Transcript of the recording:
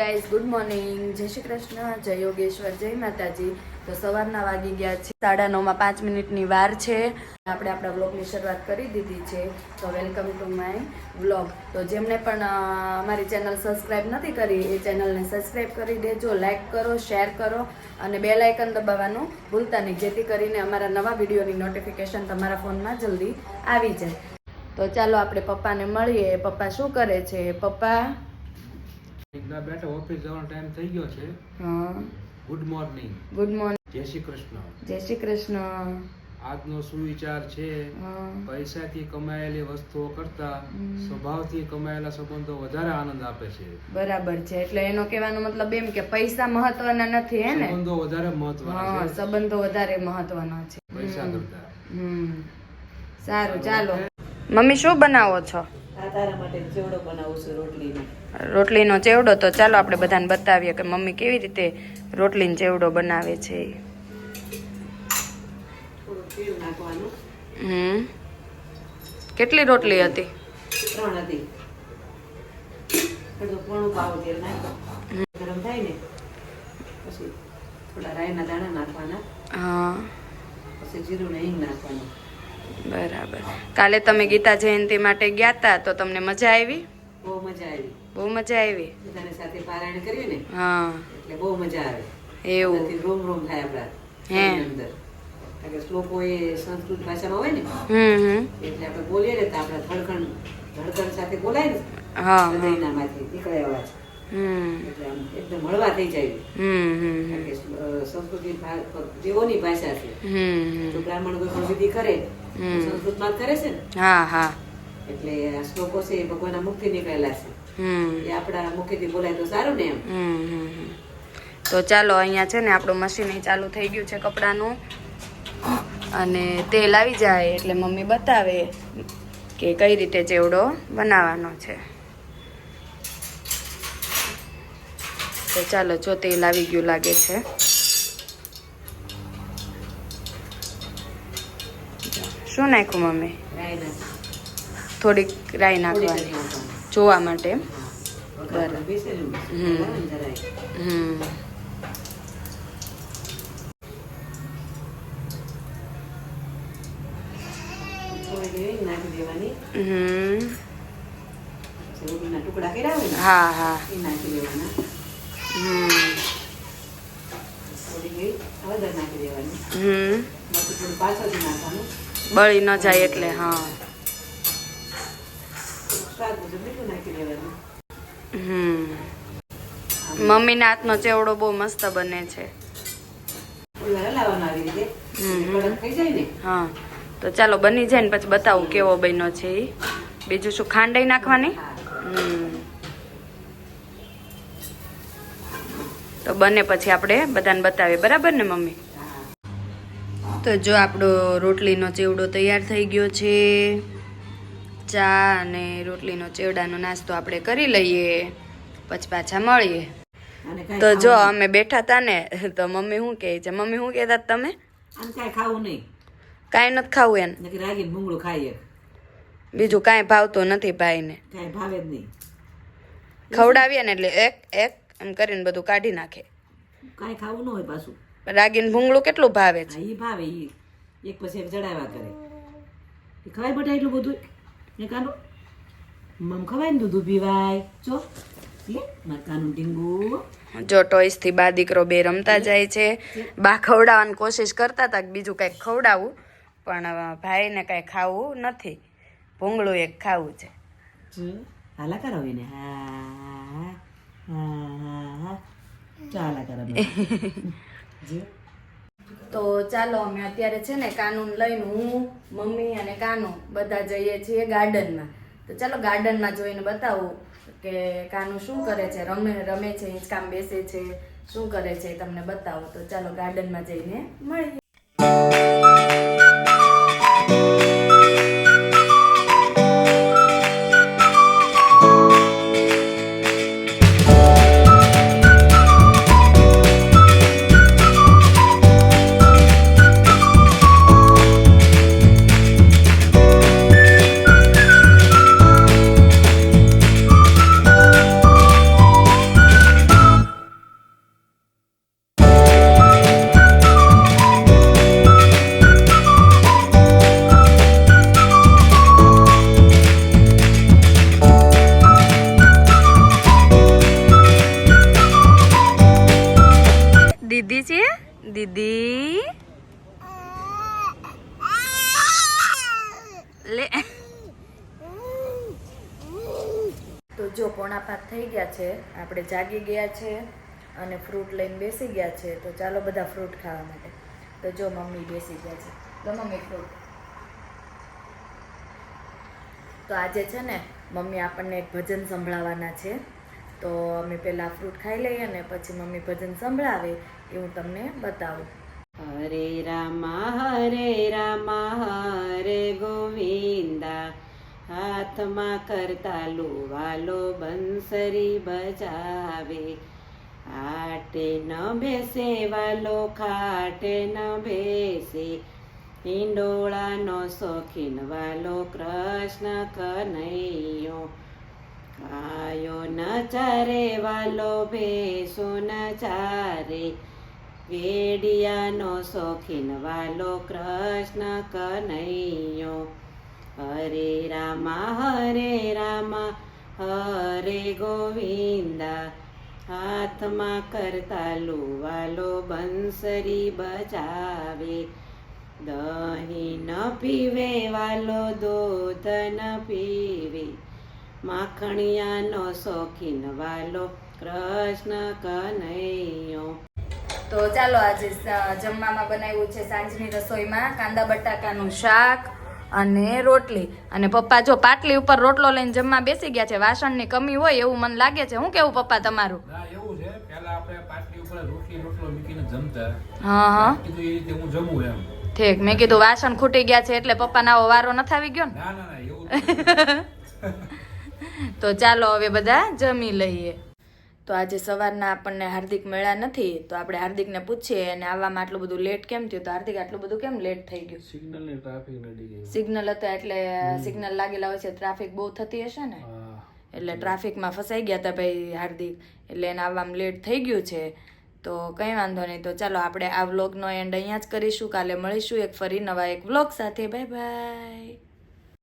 Guys good morning જય શ્રી કૃષ્ણ, જય યોગેશ્વર, જય માતાજી. તો સવારના વાગી ગયા છે સાડા નવમાં પાંચ મિનિટની વાર છે. આપણે આપણા વ્લોગની શરૂઆત કરી દીધી છે. તો વેલકમ ટુ માય વ્લોગ તો જેમને પણ અમારી ચેનલ સબસ્ક્રાઈબ નથી કરી, એ ચેનલને સબસ્ક્રાઈબ કરી દેજો લાઈક કરો શેર કરો અને બે લાઇકન દબાવવાનું ભૂલતા નહીં, જેથી કરીને અમારા નવા વિડીયોની નોટિફિકેશન તમારા ફોનમાં જલ્દી આવી જાય. તો ચાલો આપણે પપ્પાને મળીએ. પપ્પા શું કરે છે? પપ્પા? એકદા બેટા ઓફિસ જવાનો ટાઈમ થઈ ગયો છે. હા. ગુડ મોર્નિંગ ગુડ મોર્નિંગ જય શ્રી કૃષ્ણ. જય શ્રી કૃષ્ણ. આજનો સુવિચાર છે પૈસાથી કમાયેલી વસ્તુઓ કરતા સ્વભાવથી કમાયેલા સંબંધો વધારે આનંદ આપે છે. બરાબર છે એટલે એનો કહેવાનો મતલબ એમ કે પૈસા મહત્વના નથી હે ને? સંબંધો વધારે મહત્વના હા છે. સંબંધો વધારે મહત્વના છે. પૈસા કરતા. હમ. સારું ચાલો. મમ્મી શું બનાવો છો? રોટલીનો. ચેવડો તો ચાલો આપણે બધાને બતાવીએ કે મમ્મી કેવી રીતે રોટલીનો ચેવડો બનાવે છે. હમ. કેટલી રોટલી હતી? ત્રણ હતી. ગરમ થાય ને પછી થોડા રાયના દાણા નાખવાના. હા. પછી જીરું ને હિંગ નાખવાનું. બરાબર. કાલે તમે ગીતા જયંતિ માટે ગયા હતા તો તમને મજા આવી? બહુ મજા આવી. બહુ મજા આવી? બધાને સાથે પારાયણ કર્યું ને હા. એટલે બહુ મજા આવે. એવું. રૂમ રોમ થાય આપણા હે. અંદર. કારણ કે શ્લોકો એ સંસ્કૃત ભાષામાં હોય ને હમ હમ. એટલે આપણે બોલીએ ને તો આપણા ધડકણ ધડકણ સાથે બોલાય ને હા. હૃદયનામાંથી નીકળે અવાજ. એકદમ હળવા થઈ જાય. સંસ્કૃતિ દેવોની ભાષા છે જો બ્રાહ્મણ કોઈ પ્રસિદ્ધિ કરે. સંસ્કૃતમાં કરે છે ને? હા હા. એટલે આ શ્લોકો છે એ ભગવાનના મુખથી નીકળેલા છે. હમ. એ આપણા મુખેથી બોલાય તો સારું ને એમ. તો ચાલો અહીંયા છે ને આપણું મશીન ચાલુ થઈ ગયું છે કપડાનું. અને તેલ આવી જાય એટલે મમ્મી બતાવે કે કઈ રીતે ચેવડો બનાવવાનો છે. તો ચાલો જો તેલ આવી ગયું લાગે છે શું નાખ્યું મમ્મી થોડીક રાઈ નાખવાની જોવા માટે. બરાબર. હમ. હમ હા હા બળી ન જાય એટલે, હા. મમ્મીના હાથનો ચેવડો બહુ મસ્ત બને છે. હા. તો ચાલો બની જાય ને પછી બતાવું કેવો બન્યો છે એ બીજું શું, ખાંડાઈ નાખવાની? હમ. તો બને પછી આપણે બધાને બતાવીએ. બરાબર ને મમ્મી? તો જો આપણો રોટલીનો ચેવડો તૈયાર થઈ ગયો છે. ચા અને રોટલીનો ચેવડાનો નાસ્તો આપણે કરી લઈએ. પછી પાછા મળીએ. તો જો અમે બેઠા હતા ને તો મમ્મી શું કહે છે? મમ્મી શું કહેતા તમે. કાંઈ ખાવું નહીં. કાંઈ નથી ખાવું એને ભૂંગળું ખાઈએ બીજું કાંઈ ભાવતું નથી ભાઈને. કાંઈ ભાવે જ નહીં. ખવડાવીએ ને એટલે એક એક એમ કરીને બધું કાઢી નાખે. કાંઈ ખાવું ન હોય પાછું. રાગીન ભૂંગળું કેટલું ભાવે છે? એ ભાવે એ એક પછી એક જડાવ્યા કરે. એ ખવાય બટા એટલું બધું? એ કાનું મમ ખવાય ને દૂધ પીવાય. ટીંગુ. જો ટોયસથી બા દીકરો બે રમતા જાય છે. બા ખવડાવવાની કોશિશ કરતા હતા કે બીજું કંઈક ખવડાવું. પણ ભાઈને કાંઈ ખાવું નથી. ભૂંગળું એક ખાવું છે. હાલા એને. હા હા. ચાલા તો ચાલો અમે અત્યારે છે ને કાનૂન લઈને હું મમ્મી અને કાનુ બધા જઈએ છીએ ગાર્ડનમાં. તો ચાલો ગાર્ડનમાં જોઈને બતાવું કે કાનુ શું કરે છે રમે રમે છે હિંચકામ બેસે છે શું કરે છે તમને બતાવો. તો ચાલો ગાર્ડનમાં જઈને મળીએ. જો પોણા પાંચ થઈ ગયા છે, આપણે જાગી ગયા છે અને ફ્રૂટ લઈને બેસી ગયા છે, તો ચાલો બધા ફ્રૂટ ખાવા માટે. તો જો મમ્મી બેસી ગયા છે. તો મમ્મી ફ્રૂટ. તો આજે છે ને, મમ્મી આપણને એક ભજન સંભળાવવાના છે. તો અમે પહેલાં ફ્રૂટ ખાઈ લઈએ ને પછી મમ્મી ભજન સંભળાવે એ હું તમને બતાવું. હરે રામા હરે રામા, હરે ગોવિંદા. હાથમાં કરતા લુવાલો બંસરી બજાવે. આટે ન બેસે વાલો, ખાટે ન બેસે. હિંડોળાનો શોખીન વાલો કૃષ્ણ કનૈયો. કાયો ન ચારે વાલો, ભેસો ન ચારે. વેડિયાનો શોખીન વાલો કૃષ્ણ કનૈયો. હરે રામા હરે રામા હરે ગોવિંદા હાથમાં કરતા લુવાલો બંસરી બજાવે દહીં ન પીવે વાલો દૂધ ન પીવે માખણિયાનો શોખીન વાલો કૃષ્ણ કનૈયો તો ચાલો આજે જમવામાં બનાવ્યું છે સાંજની રસોઈમાં કાંદા બટાકાનું શાક અને રોટલી. અને પપ્પા જો પાટલી ઉપર રોટલો લઈને જમવા બેસી ગયા છે વાસણની કમી હોય એવું મને લાગે છે. હું કેવું પપ્પા તમારું? એવું છે. પહેલા આપણે પાટલી ઉપર રોટલી રોટલો મૂકીને જમતા. હા હા. કીધું એ રીતે હું જમું એમ. ઠીક. મેં કીધું વાસણ ખૂટી ગયા છે એટલે પપ્પાના આવો વારો નથી આવી ગયો ને? ના ના ના એવું તો ચાલો હવે બધા જમી લઈએ. તો આજે સવારના આપણને હાર્દિક મળ્યા નથી તો આપણે હાર્દિકને પૂછીએ અને આવવામાં આટલું બધું લેટ કેમ થયું? તો હાર્દિક આટલું બધું કેમ લેટ થઈ ગયું? સિગ્નલ ને ટ્રાફિક નડી સિગ્નલ હતા એટલે સિગ્નલ લાગેલા હોય છે ટ્રાફિક બહુ થતી હશે ને? એટલે ટ્રાફિકમાં ફસાઈ ગયા હતા ભાઈ હાર્દિક એટલે એને આવવામાં લેટ થઈ ગયું છે. તો કંઈ વાંધો નહીં. તો ચાલો આપણે આ વ્લોગનો એન્ડ અહીંયા જ કરીશું. કાલે મળીશું એક ફરી નવા એક વ્લોગ સાથે. Bye bye